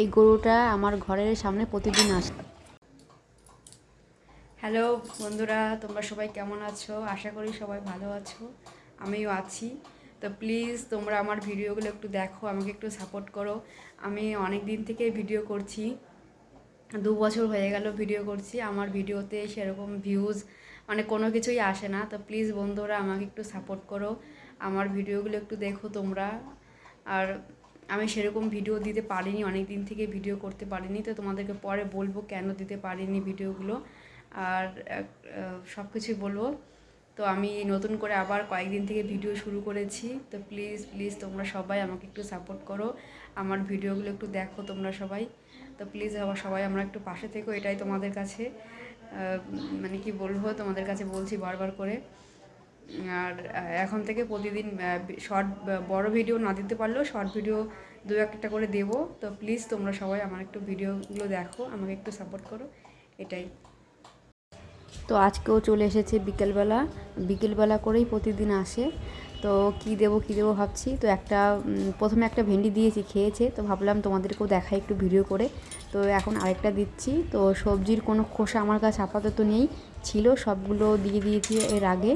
এই গরুটা আমার ঘরের সামনে প্রতিদিন আসে। হ্যালো বন্ধুরা, তোমরা সবাই কেমন আছো? আশা করি সবাই ভালো আছো, আমিও আছি। তো প্লিজ তোমরা আমার ভিডিওগুলো একটু দেখো, আমাকে একটু সাপোর্ট করো। আমি অনেক দিন থেকে ভিডিও করছি, দু বছর হয়ে গেল ভিডিও করছি। আমার ভিডিওতে সেরকম ভিউজ মানে কোনো কিছুই আসে না। তো প্লিজ বন্ধুরা, আমাকে একটু সাপোর্ট করো। আমার ভিডিওগুলো একটু দেখো তোমরা। আর আমি সেরকম ভিডিও দিতে পারিনি অনেক দিন থেকে ভিডিও করতে পারিনি, তো তোমাদেরকে পরে বলব কেন দিতে পারিনি ভিডিওগুলো আর সব কিছুই বলব। তো আমি নতুন করে আবার কয়েকদিন থেকে ভিডিও শুরু করেছি, তো প্লিজ প্লিজ তোমরা সবাই আমাকে একটু সাপোর্ট করো। আমার ভিডিওগুলো একটু দেখো তোমরা সবাই। তো প্লিজ আবার সবাই আমরা একটু পাশে থেকো, এটাই তোমাদের কাছে মানে কি বলব, তোমাদের কাছে বলছি বারবার করে। আর এখন থেকে প্রতিদিন শর্ট বড় ভিডিও না দিতে পারলেও শর্ট ভিডিও দু একটা করে দেবো। তো প্লিজ তোমরা সবাই আমার একটু ভিডিওগুলো দেখো, আমাকে একটু সাপোর্ট করো, এটাই। তো আজকেও চলে এসেছে বিকেলবেলা। বিকেলবেলা করেই প্রতিদিন আসে। তো কি দেবো কি দেবো ভাবছি। তো একটা প্রথমে একটা ভেন্ডি দিয়েছি, খেয়েছে। তো ভাবলাম তোমাদেরকেও দেখাই একটু ভিডিও করে। তো এখন আরেকটা দিচ্ছি। তো সবজির কোনো খোসা আমার কাছে আপাতত নেই। ছিল সবগুলো দিয়ে দিয়েছি এর আগে।